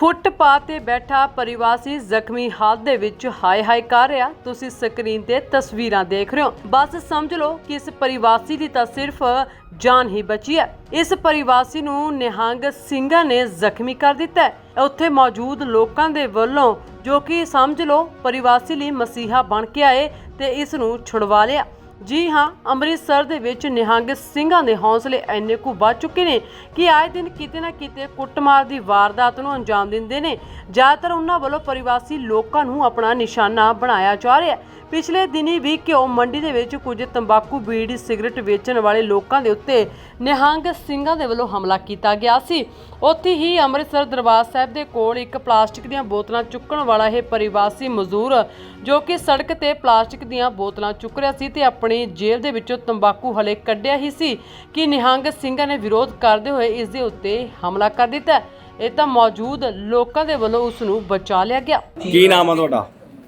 Footpath ਤੇ ਬੈਠਾ ਪਰਿਵਾਸੀ ਜ਼ਖਮੀ ਹਾਲਤ ਦੇ ਵਿੱਚ ਹਾਏ ਹਾਏ ਕਰ ਰਿਹਾ। ਤੁਸੀਂ ਸਕਰੀਨ ਤੇ ਤਸਵੀਰਾਂ ਦੇਖ ਰਹੇ ਹੋ। ਬਸ ਸਮਝ ਲਓ ਕਿ ਇਸ ਪਰਿਵਾਸੀ ਦੀ ਤਾਂ ਸਿਰਫ ਜਾਨ ਹੀ ਬਚੀ ਹੈ। ਇਸ ਪਰਿਵਾਸੀ ਨੂੰ ਨਿਹੰਗ ਸਿੰਘਾਂ ਨੇ ਜ਼ਖਮੀ ਕਰ ਦਿੱਤਾ ਹੈ। ਉੱਥੇ ਮੌਜੂਦ ਲੋਕਾਂ ਦੇ ਵੱਲੋਂ ਜੋ ਕਿ ਸਮਝ ਲਓ ਪਰਿਵਾਸੀ ਲਈ ਮਸੀਹਾ ਬਣ ਕੇ ਆਏ ਤੇ ਇਸ ਨੂੰ ਛੁਡਵਾ ਲਿਆ। ਜੀ ਹਾਂ, ਅੰਮ੍ਰਿਤਸਰ ਦੇ ਵਿੱਚ ਨਿਹੰਗ ਸਿੰਘਾਂ ਦੇ ਹੌਸਲੇ ਇੰਨੇ ਕੁ ਵੱਧ ਚੁੱਕੇ ਨੇ ਕਿ ਆਏ ਦਿਨ ਕਿਤੇ ਨਾ ਕਿਤੇ ਕੁੱਟਮਾਰ ਦੀ ਵਾਰਦਾਤ ਨੂੰ ਅੰਜਾਮ ਦਿੰਦੇ ਨੇ। ਜ਼ਿਆਦਾਤਰ ਉਹਨਾਂ ਵੱਲੋਂ ਪਰਿਵਾਸੀ ਲੋਕਾਂ ਨੂੰ ਆਪਣਾ ਨਿਸ਼ਾਨਾ ਬਣਾਇਆ ਜਾ ਰਿਹਾ ਹੈ। ਪਿਛਲੇ ਦਿਨੀ ਵੀ ਘਿਓ ਮੰਡੀ ਦੇ ਵਿੱਚ ਕੁਝ ਤੰਬਾਕੂ, ਬੀੜੀ, ਸਿਗਰਟ ਵੇਚਣ ਵਾਲੇ ਲੋਕਾਂ ਦੇ ਉੱਤੇ ਨਿਹੰਗ ਸਿੰਘਾਂ ਦੇ ਵੱਲੋਂ ਹਮਲਾ ਕੀਤਾ ਗਿਆ ਸੀ। ਉੱਥੇ ਹੀ ਅੰਮ੍ਰਿਤਸਰ ਦਰਬਾਰ ਸਾਹਿਬ ਦੇ ਕੋਲ ਇੱਕ ਪਲਾਸਟਿਕ ਦੀਆਂ ਬੋਤਲਾਂ ਚੁੱਕਣ ਵਾਲਾ ਇਹ ਪਰਿਵਾਸੀ ਮਜ਼ਦੂਰ ਜੋ ਕਿ ਸੜਕ ਤੇ ਪਲਾਸਟਿਕ ਦੀਆਂ ਬੋਤਲਾਂ ਚੁੱਕ ਰਿਹਾ ਸੀ ਤੇ ਆਪਣੀ ਜੇਬ ਦੇ ਵਿੱਚੋਂ ਤੰਬਾਕੂ ਹਲੇ ਕੱਢਿਆ ਹੀ ਸੀ ਕਿ ਨਿਹੰਗ ਸਿੰਘਾਂ ਨੇ ਵਿਰੋਧ ਕਰਦੇ ਹੋਏ ਇਸ ਦੇ ਉੱਤੇ ਹਮਲਾ ਕਰ ਦਿੱਤਾ ਇਹ ਤਾਂ ਮੌਜੂਦ ਲੋਕਾਂ ਦੇ ਵੱਲੋਂ ਉਸ ਨੂੰ ਬਚਾ ਲਿਆ ਗਿਆ ਕੀ ਨਾਮ ਆ ਤੁਹਾਡਾ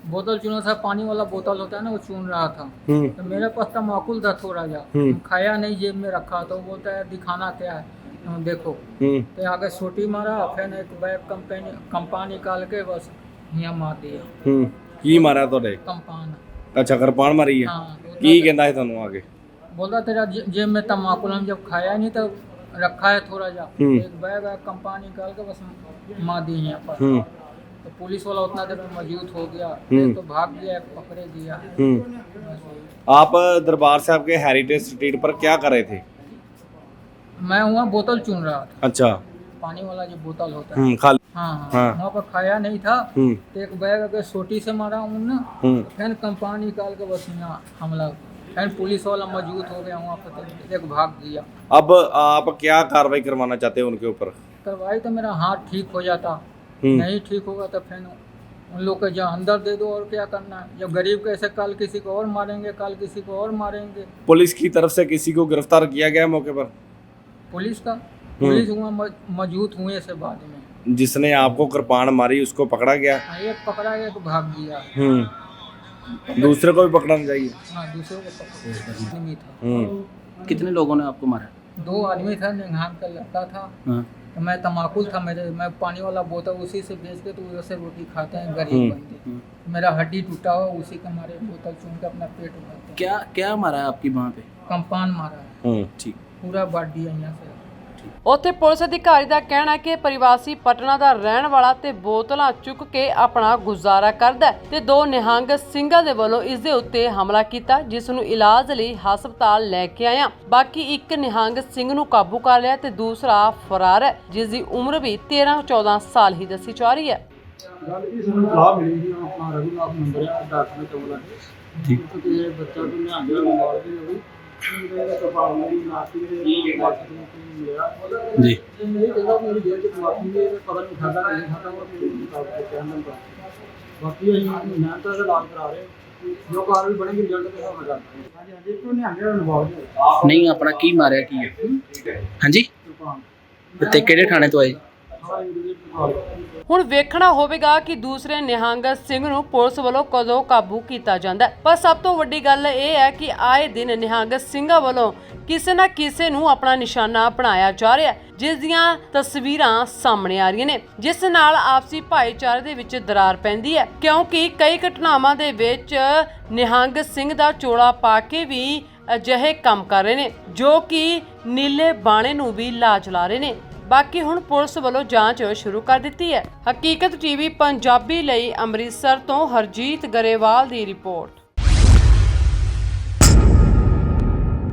बोतल चुना था पानी वाला बोतल होता है ना वो चुन रहा था ਹੂੰ तो मेरे पास तमाकुल था थोड़ा जा हम्म। खाया नहीं जेब में रखा तो वो बोलता है दिखाना क्या है तो देखो ਹੂੰ तो आगे सोटी मारा फिर एक बैग कंपनी कंपान निकाल के बस यहाँ मार दिया ਹੂੰ ਕੀ ਮਾਰਿਆ ਤੁਹਾਡੇ कंपान ਅੱਛਾ ਕਿਰਪਾਨ ਮਾਰੀ ਹੈ हाँ तो ਕੀ ਕਹਿੰਦਾ ਹੈ ਤੁਹਾਨੂੰ ਆਗੇ बोलता तेरा जे- जेब में तमाकुल हम जब खाया नहीं तो रखा है थोड़ा जा हम्म। एक बैग है कंपान निकाल के बस मार दिए यहाँ पर हूँ तो पुलिस वाला उतना देर में मौजूद हो गया हम्म। एक तो भाग गया एक पकड़े दिया हूँ बस आप दरबार साहब के हेरिटेज स्ट्रीट पर क्या कर रहे थे मैं वहाँ बोतल चुन रहा था अच्छा पानी वाला जो बोतल होता है हम्म खाली हाँ हाँ। हाँ। वहाँ पर खाया नहीं था। हम्म। एक बैग अगर सोटी से मारा हूँ ना हम्म। फिर कंपान निकाल के बस यहाँ हमला फिर पुलिस वाला मौजूद हो गया वहाँ पर तो एक भाग दिया। अब आप क्या कार्रवाई करवाना चाहते हैं उनके ऊपर? कार्रवाई तो मेरा हाथ ठीक हो जाता। हम्म। नहीं ठीक होगा तो फिर उन लोग के जहाँ अंदर दे दो और क्या करना है? जब गरीब कैसे कल किसी को और मारेंगे कल किसी को और मारेंगे। पुलिस की तरफ़ से किसी को गिरफ़्तार किया गया मौके पर? पुलिस का? पुलिस वहाँ मौ- मौजूद हुए से बाद में। जिसने आपको कृपाण मारी उसको पकड़ा गया? हाँ, एक पकड़ा एक भाग गया। हम्म। दूसरे को भी पकड़ना चाहिए हाँ दूसरे को पकड़ा आदमी था। हम्म। कितने लोगों ने आपको मारा? दो आदमी था निघान का लड़का था। हाँ। तो मैं तमाकुल था मेरे मैं पानी वाला बोतल उसी से बेच के तो उधर से रोटी खाते हैं गरीब हम्म, बंदे। हम्म। मेरा हड्डी टूटा हुआ उसी के मारे बोतल चुन के अपना पेट हैं। क्या क्या मारा है आपकी वहाँ पे? कंपान मारा है। हम्म। ठीक। पूरा बांट दिया यहाँ से। ਉੱਥੇ ਪੁਲਿਸ ਅਧਿਕਾਰੀ ਦਾ ਕਹਿਣਾ ਹੈ ਕਿ ਪਰਿਵਾਸੀ ਪਟਨਾ ਦਾ ਰਹਿਣ ਵਾਲਾ ਤੇ ਬੋਤਲਾਂ ਚੁੱਕ ਕੇ ਆਪਣਾ ਗੁਜ਼ਾਰਾ ਕਰਦਾ ਹੈ ਤੇ ਦੋ ਨਿਹੰਗ ਸਿੰਘਾਂ ਦੇ ਵੱਲੋਂ ਇਸ ਦੇ ਉੱਤੇ ਹਮਲਾ ਕੀਤਾ ਜਿਸ ਨੂੰ ਇਲਾਜ ਲਈ ਹਸਪਤਾਲ ਲੈ ਕੇ ਆਇਆ। ਬਾਕੀ ਇੱਕ ਨਿਹੰਗ ਸਿੰਘ ਨੂੰ ਕਾਬੂ ਕਰ ਲਿਆ ਤੇ ਦੂਸਰਾ ਫਰਾਰ ਹੈ ਜਿਸ ਦੀ ਉਮਰ ਵੀ 13-14 ਸਾਲ ਹੀ ਦੱਸੀ ਜਾ ਰਹੀ ਹੈ। ਗੱਲ ਇਸ ਨੂੰ ਸਲਾਹ ਮਿਲੀ ਸੀ ਆਪਣਾ ਰਘੂਨਾਥ ਨੰਬਰ ਹੈ ਡਾਕਟਰ ਚੌਲਾ ਠੀਕ ਕਿ ਬੱਚਾ ਤੋਂ ਨਿਹੰਗ ਦਾ ਨਾਤੀ ਦੇ ਨੂੰ ਮਿਲਿਆ ਜੀ। ਨਹੀਂ ਨਹੀਂ ਬਾਕੀ ਅਸੀਂ ਇਲਾਜ ਕਰਾ ਰਹੇ ਬਣੇਗੀ ਰਿਜ਼ਲਟ ਹਾਂਜੀ ਹਾਂਜੀ ਤੋਂ ਆਪਣਾ ਕੀ ਮਾਰਿਆ ਕੀ ਹੈ? ਹਾਂਜੀ। ਤੇ ਕਿਹੜੇ ਥਾਣੇ ਤੋਂ ਆਏ? ਹੁਣ ਵੇਖਣਾ ਹੋਵੇਗਾ ਕਿ ਦੂਸਰੇ ਨਿਹੰਗ ਸਿੰਘ ਨੂੰ ਪੁਲਿਸ ਵੱਲੋਂ ਕਦੋਂ ਕਾਬੂ ਕੀਤਾ ਜਾਂਦਾ ਹੈ। ਪਰ ਸਭ ਤੋਂ ਵੱਡੀ ਗੱਲ ਇਹ ਹੈ ਕਿ ਆਏ ਦਿਨ ਨਿਹੰਗ ਸਿੰਘਾਂ ਵੱਲੋਂ ਕਿਸੇ ਨਾ ਕਿਸੇ ਨੂੰ ਆਪਣਾ ਨਿਸ਼ਾਨਾ ਬਣਾਇਆ ਜਾ ਰਿਹਾ ਹੈ, ਜਿਸ ਦੀਆਂ ਤਸਵੀਰਾਂ ਸਾਹਮਣੇ ਆ ਰਹੀਆਂ ਨੇ, ਜਿਸ ਨਾਲ ਆਪਸੀ ਭਾਈਚਾਰੇ ਦੇ ਵਿੱਚ ਦਰਾਰ ਪੈਂਦੀ ਹੈ। ਕਿਉਂਕਿ ਕਈ ਘਟਨਾਵਾਂ ਦੇ ਵਿੱਚ ਨਿਹੰਗ ਸਿੰਘ ਦਾ ਚੋਲਾ ਪਾ ਕੇ ਵੀ ਅਜਿਹੇ ਕੰਮ ਕਰ ਰਹੇ ਨੇ, ਜੋ ਕਿ ਨੀਲੇ ਬਾਣੇ ਨੂੰ ਵੀ ਲਾਜ ਲਾ ਰਹੇ ਨੇ। ਬਾਕੀ ਹੁਣ ਪੁਲਿਸ ਵੱਲੋਂ ਜਾਂਚ ਸ਼ੁਰੂ ਕਰ ਦਿੱਤੀ ਹੈ। ਹਕੀਕਤ ਟੀਵੀ ਪੰਜਾਬੀ ਲਈ ਅੰਮ੍ਰਿਤਸਰ ਤੋਂ ਹਰਜੀਤ ਗਰੇਵਾਲ ਦੀ ਰਿਪੋਰਟ।